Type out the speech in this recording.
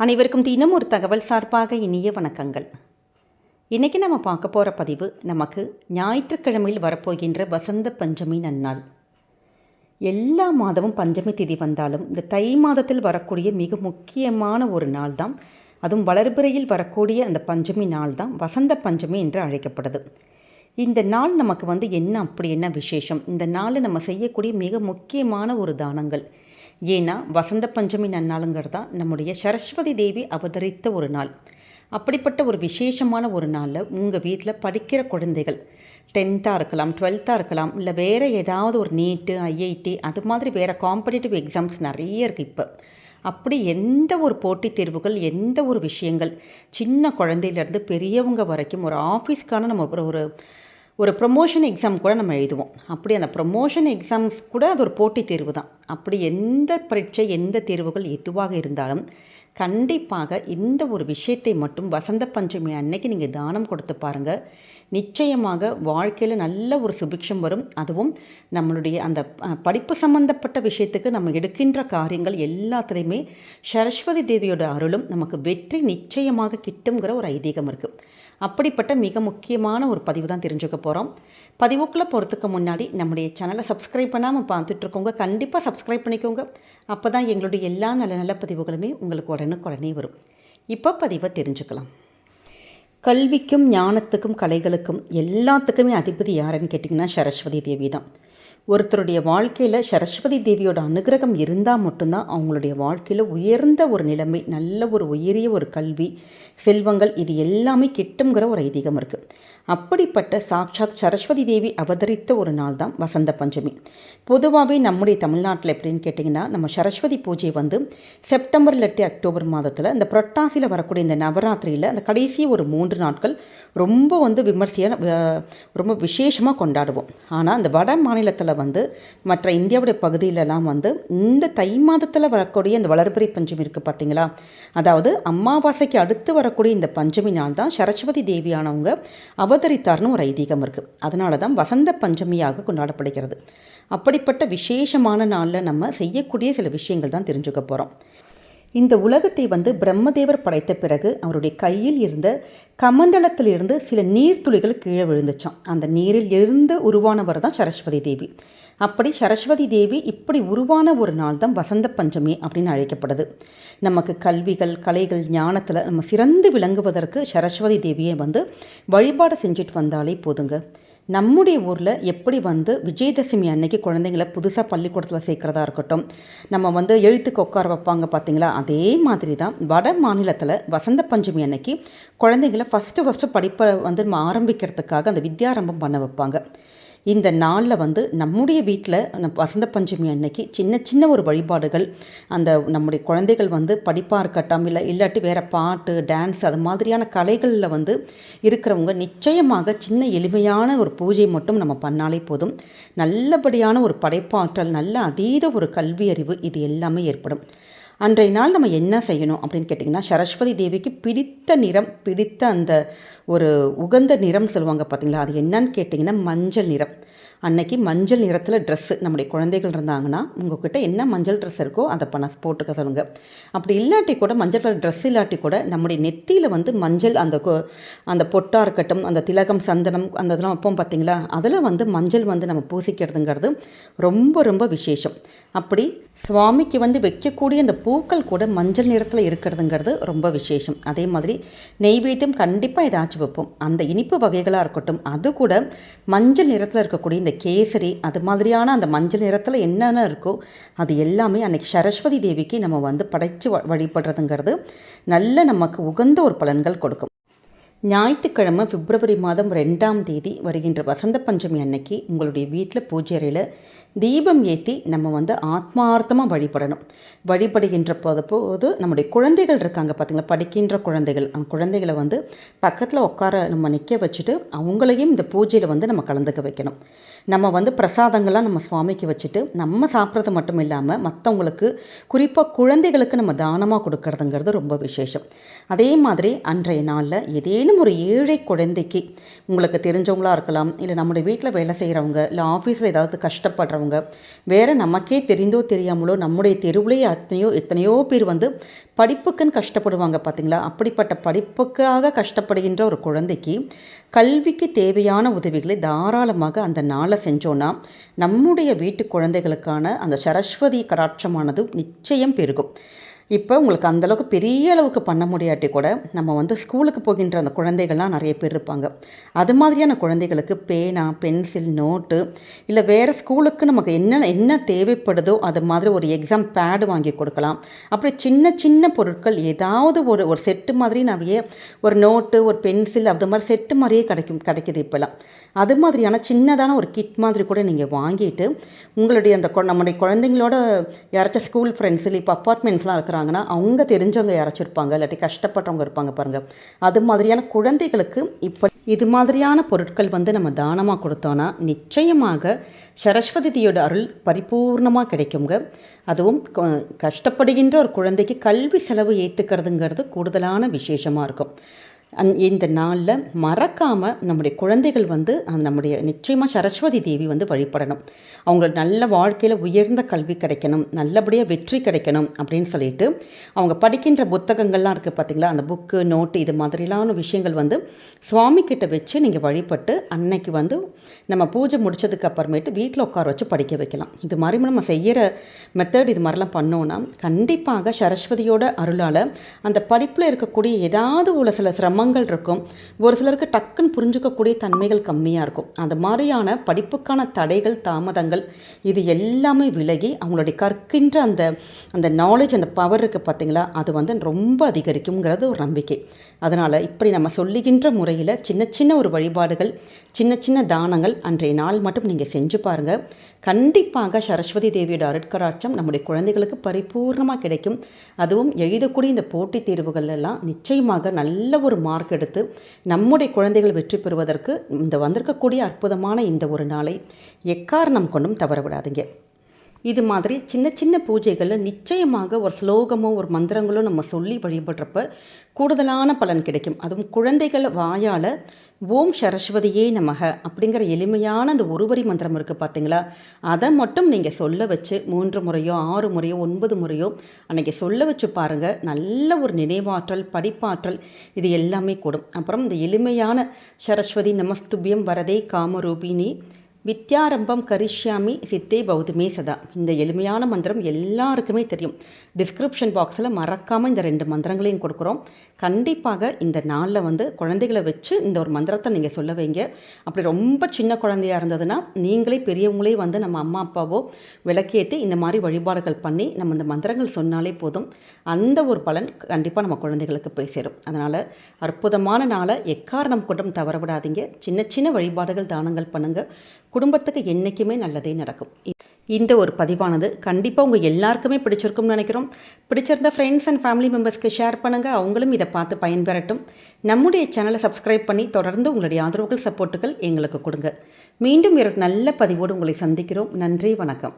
அனைவருக்கும் தினம் ஒரு தகவல் சார்பாக இனிய வணக்கங்கள். இன்றைக்கி நம்ம பார்க்க போகிற பதிவு நமக்கு ஞாயிற்றுக்கிழமையில் வரப்போகின்ற வசந்த பஞ்சமி நன்னாள். எல்லா மாதமும் பஞ்சமி திதி வந்தாலும் இந்த தை மாதத்தில் வரக்கூடிய மிக முக்கியமான ஒரு நாள் தான். அதுவும் வளர்பிறையில் வரக்கூடிய அந்த பஞ்சமி நாள் தான் வசந்த பஞ்சமி என்று அழைக்கப்படுது இந்த நாள் நமக்கு வந்து என்ன அப்படி என்ன விசேஷம்? இந்த நாளில் நம்ம செய்யக்கூடிய மிக முக்கியமான ஒரு தானங்கள். ஏன்னா வசந்த பஞ்சமி நன்னாளுங்கிறது தான் நம்முடைய சரஸ்வதி தேவி அவதரித்த ஒரு நாள். அப்படிப்பட்ட ஒரு விசேஷமான ஒரு நாளில் உங்கள் வீட்டில் படிக்கிற குழந்தைகள் டென்த்தாக இருக்கலாம் டுவெல்த்தாக இருக்கலாம் இல்லை வேறு ஏதாவது ஒரு நீட்டு ஐஐடி அது மாதிரி வேறு காம்படிட்டிவ் எக்ஸாம்ஸ் நிறைய இருக்குது இப்போ. அப்படி எந்த ஒரு போட்டித் தேர்வுகள் எந்த ஒரு விஷயங்கள் சின்ன குழந்தையிலேருந்து பெரியவங்க வரைக்கும் ஒரு ஆஃபீஸ்க்கான நம்ம ஒரு ஒரு ஒரு ப்ரொமோஷன் எக்ஸாம் கூட நம்ம எழுதுவோம். அப்படி அந்த ப்ரொமோஷன் எக்ஸாம்ஸ் கூட அது ஒரு போட்டித் தேர்வு தான். அப்படி எந்த பரீட்சை எந்த தேர்வுகள் எதுவாக இருந்தாலும் கண்டிப்பாக இந்த ஒரு விஷயத்தை மட்டும் வசந்த பஞ்சமி அன்னைக்கு நீங்கள் தானம் கொடுத்து பாருங்கள் நிச்சயமாக வாழ்க்கையில் நல்ல ஒரு சுபிக்ஷம் வரும். அதுவும் நம்மளுடைய அந்த படிப்பு சம்பந்தப்பட்ட விஷயத்துக்கு நம்ம எடுக்கின்ற காரியங்கள் எல்லாத்துலேயுமே சரஸ்வதி தேவியோட அருளும் நமக்கு வெற்றி நிச்சயமாக கிட்டுங்கிற ஒரு ஐதீகம் இருக்குது அப்படிப்பட்ட மிக முக்கியமான ஒரு பதிவு தான் தெரிஞ்சுக்க போகிறோம் பதிவுக்குள்ளே போகிறதுக்கு முன்னாடி நம்முடைய சேனலை சப்ஸ்கிரைப் பண்ணாமல் பார்த்துட்ருக்கோங்க கண்டிப்பாக சப்ஸ்கிரைப் பண்ணிக்கோங்க. அப்போ தான் எங்களுடைய எல்லா நல்ல நல்ல பதிவுகளுமே உங்களுக்கு உடனுக்குடனே வரும். இப்போ பதிவை தெரிஞ்சுக்கலாம். கல்விக்கும் ஞானத்துக்கும் கலைகளுக்கும் எல்லாத்துக்குமே அதிபதி யாருன்னு கேட்டிங்கன்னா சரஸ்வதி தேவி தான். ஒருத்தருடைய வாழ்க்கையில் சரஸ்வதி தேவியோட அனுகிரகம் இருந்தால் மட்டும்தான் அவங்களுடைய வாழ்க்கையில் உயர்ந்த ஒரு நிலைமை நல்ல ஒரு உயரிய ஒரு கல்வி செல்வங்கள் இது எல்லாமே கிட்டுங்கிற ஒரு ஐதீகம் இருக்குது அப்படிப்பட்ட சாட்சாத் சரஸ்வதி தேவி அவதரித்த ஒரு நாள் தான் வசந்த பஞ்சமி. பொதுவாகவே நம்முடைய தமிழ்நாட்டில் எப்படின்னு கேட்டிங்கன்னா நம்ம சரஸ்வதி பூஜை வந்து செப்டம்பர் இல்லாட்டி அக்டோபர் மாதத்தில் இந்த புரட்டாசியில் வரக்கூடிய இந்த நவராத்திரியில் அந்த கடைசி ஒரு மூன்று நாட்கள் ரொம்ப வந்து விமர்சையான ரொம்ப விசேஷமாக கொண்டாடுவோம். ஆனால் அந்த வட மாநிலத்தில் வந்து மற்ற இந்தியாவுடைய பகுதியிலலாம் வந்து இந்த தை மாதத்தில் வரக்கூடிய இந்த வளர்பிறை பஞ்சமி இருக்குது பார்த்தீங்களா அதாவது அமாவாசைக்கு அடுத்து வரக்கூடிய இந்த பஞ்சமி நாள் தான் சரஸ்வதி தேவியானவங்க அவ அவதரித்தார்னு ஒரு ஐதீகம் இருக்குது அதனால தான் வசந்த பஞ்சமியாக கொண்டாடப்படுகிறது. அப்படிப்பட்ட விசேஷமான நாளில் நம்ம செய்யக்கூடிய சில விஷயங்கள் தான் தெரிஞ்சுக்க போகிறோம் இந்த உலகத்தை வந்து பிரம்மதேவர் படைத்த பிறகு அவருடைய கையில் இருந்த கமண்டலத்திலிருந்து சில நீர்த்துளிகள் கீழே விழுந்துச்சான் அந்த நீரில் இருந்து உருவானவர் தான் சரஸ்வதி தேவி. அப்படி சரஸ்வதி தேவி இப்படி உருவான ஒரு நாள் தான் வசந்த பஞ்சமி அப்படின்னு அழைக்கப்படுது. நமக்கு கல்விகள் கலைகள் ஞானத்தில் நம்ம சிறந்து விளங்குவதற்கு சரஸ்வதி தேவியை வந்து வழிபாடு செஞ்சுட்டு வந்தாலே போதுங்க. நம்முடைய ஊரில் எப்படி வந்து விஜயதசமி அன்னைக்கு குழந்தைங்கள புதுசாக பள்ளிக்கூடத்தில் சேர்க்குறதா இருக்கட்டும் நம்ம வந்து எழுத்துக்கு உட்கார வைப்பாங்க பார்த்தீங்களா அதே மாதிரி தான் வட மாநிலத்தில் வசந்த பஞ்சமி அன்னைக்கு குழந்தைங்கள ஃபஸ்ட்டு ஃபஸ்ட்டு படிப்பை வந்து நம்ம ஆரம்பிக்கிறதுக்காக அந்த வித்யாரம்பம் பண்ண வைப்பாங்க. இந்த நாளில் வந்து நம்முடைய வீட்டில் வசந்த பஞ்சமி அன்னைக்கு சின்ன சின்ன ஒரு வழிபாடுகள். அந்த நம்முடைய குழந்தைகள் வந்து படிப்பாக இருக்கட்டும் இல்லை இல்லாட்டி வேறு பாட்டு டான்ஸ் அது மாதிரியான கலைகளில் வந்து இருக்கிறவங்க நிச்சயமாக சின்ன எளிமையான ஒரு பூஜை மட்டும் நம்ம பண்ணாலே போதும். நல்லபடியான ஒரு படைப்பாற்றல் நல்ல அதீத ஒரு கல்வி அறிவு இது எல்லாமே ஏற்படும். அன்றைய நாள் நம்ம என்ன செய்யணும் அப்படின்னு கேட்டிங்கன்னா சரஸ்வதி தேவிக்கு பிடித்த நிறம் பிடித்த அந்த ஒரு உகந்த நிறம் சொல்லுவாங்க பார்த்தீங்களா அது என்னன்னு கேட்டிங்கன்னா மஞ்சள் நிறம். அன்னைக்கு மஞ்சள் நிறத்தில் ட்ரெஸ்ஸு நம்முடைய குழந்தைகள் இருந்தாங்கன்னா உங்கள்கிட்ட என்ன மஞ்சள் ட்ரெஸ் இருக்கோ அதை பண்ண போட்டுக்க சொல்லுங்கள் அப்படி இல்லாட்டி கூட மஞ்சள் கலர் ட்ரெஸ் இல்லாட்டி கூட நம்முடைய நெத்தியில் வந்து மஞ்சள் அந்த கொ- அந்த பொட்டாக இருக்கட்டும் அந்த திலகம் சந்தனம் அந்த இதெல்லாம் வைப்போம் பார்த்தீங்களா அதில் வந்து மஞ்சள் வந்து நம்ம பூசிக்கிறதுங்கிறது ரொம்ப ரொம்ப விசேஷம். அப்படி சுவாமிக்கு வந்து வைக்கக்கூடிய அந்த பூக்கள் கூட மஞ்சள் நிறத்தில் இருக்கிறதுங்கிறது ரொம்ப விசேஷம். அதே மாதிரி நெய்வேத்தியம் கண்டிப்பாக ஏதாச்சும் வைப்போம். அந்த இனிப்பு வகைகளாக இருக்கட்டும் அது கூட மஞ்சள் நிறத்தில் இருக்கக்கூடிய இந்த கேசரி அது மாதிரியான அந்த மஞ்சள் நிறத்தில் என்னென்ன இருக்கோ அது எல்லாமே அன்னைக்கு சரஸ்வதி தேவிக்கு நம்ம வந்து படைத்து வ- வழிபடுறதுங்கிறது நல்ல நமக்கு உகந்த ஒரு பலன்கள் கொடுக்கும். ஞாயிற்றுக்கிழமை பிப்ரவரி மாதம் ரெண்டாம் தேதி வருகின்ற வசந்த பஞ்சமி அன்னைக்கு உங்களுடைய வீட்டில் பூஜை அறையில் தீபம் ஏற்றி நம்ம வந்து ஆத்மார்த்தமாக வழிபடணும். வழிபடுகின்ற போது போது நம்முடைய குழந்தைகள் இருக்காங்க பார்த்திங்களா படிக்கின்ற குழந்தைகள். அந்த குழந்தைகளை வந்து பக்கத்தில் உட்கார நம்ம நிற்க வச்சுட்டு அவங்களையும் இந்த பூஜையில் வந்து நம்ம கலந்துக்க வைக்கணும். நம்ம வந்து பிரசாதங்கள்லாம் நம்ம சுவாமிக்கு வச்சுட்டு நம்ம சாப்பிட்றது மட்டும் இல்லாமல் மற்றவங்களுக்கு குறிப்பாக குழந்தைகளுக்கு நம்ம தானமாக கொடுக்கறதுங்கிறது ரொம்ப விசேஷம். அதே மாதிரி அன்றைய நாளில் ஏதேனும் ஒரு ஏழை குழந்தைக்கு உங்களுக்கு தெரிஞ்சவங்களா இருக்கலாம் இல்லை நம்முடைய வீட்டில் வேலை செய்கிறவங்க இல்லை ஆஃபீஸில் ஏதாவது கஷ்டப்படுறவங்க வேறு நமக்கே தெரிந்தோ தெரியாமலோ நம்முடைய தெருவுலேயே எத்தனையோ எத்தனையோ பேர் வந்து படிப்புக்குன்னு கஷ்டப்படுவாங்க பார்த்தீங்களா அப்படிப்பட்ட படிப்புக்காக கஷ்டப்படுகின்ற ஒரு குழந்தைக்கு கல்விக்கு தேவையான உதவிகளை தாராளமாக அந்த நாளை செஞ்சோன்னா நம்முடைய வீட்டு குழந்தைகளுக்கான அந்த சரஸ்வதி கடாட்சமானது நிச்சயம் பெருகும். இப்போ உங்களுக்கு அந்தளவுக்கு பெரிய அளவுக்கு பண்ண முடியாட்டி கூட நம்ம வந்து ஸ்கூலுக்கு போகின்ற அந்த குழந்தைகள்லாம் நிறைய பேர் இருப்பாங்க. அது மாதிரியான குழந்தைகளுக்கு பேனா பென்சில் நோட்டு இல்லை வேறு ஸ்கூலுக்கு நமக்கு என்ன என்ன தேவைப்படுதோ அது மாதிரி ஒரு எக்ஸாம் பேடு வாங்கி கொடுக்கலாம். அப்படி சின்ன சின்ன பொருட்கள் ஏதாவது ஒரு ஒரு செட்டு மாதிரி நிறைய ஒரு நோட்டு ஒரு பென்சில் அது மாதிரி செட்டு மாதிரியே கிடைக்கும் கிடைக்கிது இப்போலாம். அது மாதிரியான சின்னதான ஒரு கிட் மாதிரி கூட நீங்கள் வாங்கிட்டு உங்களுடைய அந்த நம்முடைய குழந்தைங்களோட யாராச்சும் ஸ்கூல் ஃப்ரெண்ட்ஸ் இல்லை இப்போ அப்பார்ட்மெண்ட்ஸ்லாம் இருக்கிற இருக்கிறாங்கன்னா அவங்க தெரிஞ்சவங்க யாராச்சும் இருப்பாங்க இல்லாட்டி கஷ்டப்பட்டவங்க இருப்பாங்க பாருங்கள் அது மாதிரியான குழந்தைகளுக்கு இப்போ இது மாதிரியான பொருட்கள் வந்து நம்ம தானமாக கொடுத்தோன்னா நிச்சயமாக சரஸ்வதியோட அருள் பரிபூர்ணமாக கிடைக்குங்க. அதுவும் கஷ்டப்படுகின்ற ஒரு குழந்தைக்கு கல்வி செலவு ஏற்றுக்கிறதுங்கிறது கூடுதலான விசேஷமாக இருக்கும். அந் இந்த நாளில் மறக்காமல் நம்முடைய குழந்தைகள் வந்து நம்முடைய நிச்சயமாக சரஸ்வதி தேவி வந்து வழிபடணும். அவங்களுக்கு நல்ல வாழ்க்கையில் உயர்ந்த கல்வி கிடைக்கணும் நல்லபடியாக வெற்றி கிடைக்கணும் அப்படின்னு சொல்லிட்டு அவங்க படிக்கின்ற புத்தகங்கள்லாம் இருக்குது பார்த்திங்களா அந்த புக்கு நோட்டு இது மாதிரிலான விஷயங்கள் வந்து சுவாமி கிட்ட வச்சு நீங்கள் வழிபட்டு அன்னைக்கு வந்து நம்ம பூஜை முடித்ததுக்கு அப்புறமேட்டு வீட்டில் உட்கார வச்சு படிக்க வைக்கலாம். இது மாதிரி நம்ம செய்கிற மெத்தட் இது மாதிரிலாம் பண்ணோன்னா கண்டிப்பாக சரஸ்வதியோட அருளால் அந்த படிப்பில் இருக்கக்கூடிய ஏதாவது உள்ள சில சிரமங்கள் குணங்கள் இருக்கும். ஒரு சிலருக்கு டக்குன்னு புரிஞ்சுக்கக்கூடிய தன்மைகள் கம்மியாக இருக்கும். அந்த மாதிரியான படிப்புக்கான தடைகள் தாமதங்கள் இது எல்லாமே விலகி அவங்களுடைய கற்கின்ற அந்த அந்த நாலேஜ் அந்த பவர் இருக்குது பார்த்திங்களா அது வந்து ரொம்ப அதிகரிக்குங்கிறது ஒரு நம்பிக்கை. அதனால் இப்படி நம்ம சொல்லுகின்ற முறையில் சின்ன சின்ன ஒரு வழிபாடுகள் சின்ன சின்ன தானங்கள் அன்றைய நாள் மட்டும் நீங்கள் செஞ்சு பாருங்கள் கண்டிப்பாக சரஸ்வதி தேவியோட அருட்கராட்சம் நம்முடைய குழந்தைகளுக்கு பரிபூர்ணமாக கிடைக்கும். அதுவும் எழுதக்கூடிய இந்த போட்டித் தேர்வுகள் எல்லாம் நிச்சயமாக நல்ல ஒரு மார்க் எடுத்து நம்முடைய குழந்தைகள் வெற்றி பெறுவதற்கு இந்த வந்திருக்கக்கூடிய அற்புதமான இந்த ஒரு நாளை எக்காரணம் கொண்டும் தவற விடாதீங்க இது மாதிரி சின்ன சின்ன பூஜைகளில் நிச்சயமாக ஒரு ஸ்லோகமோ ஒரு மந்திரங்களோ நம்ம சொல்லி வழிபடுறப்ப கூடுதலான பலன் கிடைக்கும். அதுவும் குழந்தைகள் வாயால் ஓம் சரஸ்வதியே நமக அப்படிங்கிற எளிமையான அந்த ஒருவரி மந்திரம் இருக்குது பார்த்தீங்களா அதை மட்டும் நீங்கள் சொல்ல வச்சு மூன்று முறையோ ஆறு முறையோ ஒன்பது முறையோ அன்றைக்கி சொல்ல வச்சு பாருங்கள் நல்ல ஒரு நினைவாற்றல் படிப்பாற்றல் இது எல்லாமே கூடும். அப்புறம் இந்த எளிமையான சரஸ்வதி நமஸ்துபியம் வரதே காமரூபினி வித்யாரம்பம் கரிஷ்யாமி சித்தே பௌதமே சதா. இந்த எளிமையான மந்திரம் எல்லாருக்குமே தெரியும். டிஸ்கிரிப்ஷன் பாக்ஸில் மறக்காமல் இந்த ரெண்டு மந்திரங்களையும் கொடுக்குறோம். கண்டிப்பாக இந்த நாளில் வந்து குழந்தைகளை வச்சு இந்த ஒரு மந்திரத்தை நீங்கள் சொல்ல வைங்க. அப்படி ரொம்ப சின்ன குழந்தையாக இருந்ததுன்னா நீங்களே பெரியவங்களே வந்து நம்ம அம்மா அப்பாவோ விளக்கேற்றி இந்த மாதிரி வழிபாடுகள் பண்ணி நம்ம இந்த மந்திரங்கள் சொன்னாலே போதும். அந்த ஒரு பலன் கண்டிப்பாக நம்ம குழந்தைகளுக்கு போய் சேரும். அதனால் அற்புதமான நாளை எக்காரணம் கொண்டும் தவற விடாதீங்க சின்ன சின்ன வழிபாடுகள் தானங்கள் பண்ணுங்கள் குடும்பத்துக்கு என்றைக்குமே நல்லதே நடக்கும். இந்த ஒரு பதிவானது கண்டிப்பாக உங்கள் எல்லாருக்குமே பிடிச்சிருக்கும்னு நினைக்கிறோம். பிடிச்சிருந்த ஃப்ரெண்ட்ஸ் அண்ட் ஃபேமிலி மெம்பர்ஸ்க்கு ஷேர் பண்ணுங்கள் அவங்களும் இதை பார்த்து பயன்பெறட்டும். நம்முடைய சேனலை சப்ஸ்கிரைப் பண்ணி தொடர்ந்து உங்களுடைய ஆதரவுகள் சப்போர்ட்டுகள் எங்களுக்கு கொடுங்க. மீண்டும் ஒரு நல்ல பதிவோடு உங்களை சந்திக்கிறோம். நன்றி வணக்கம்.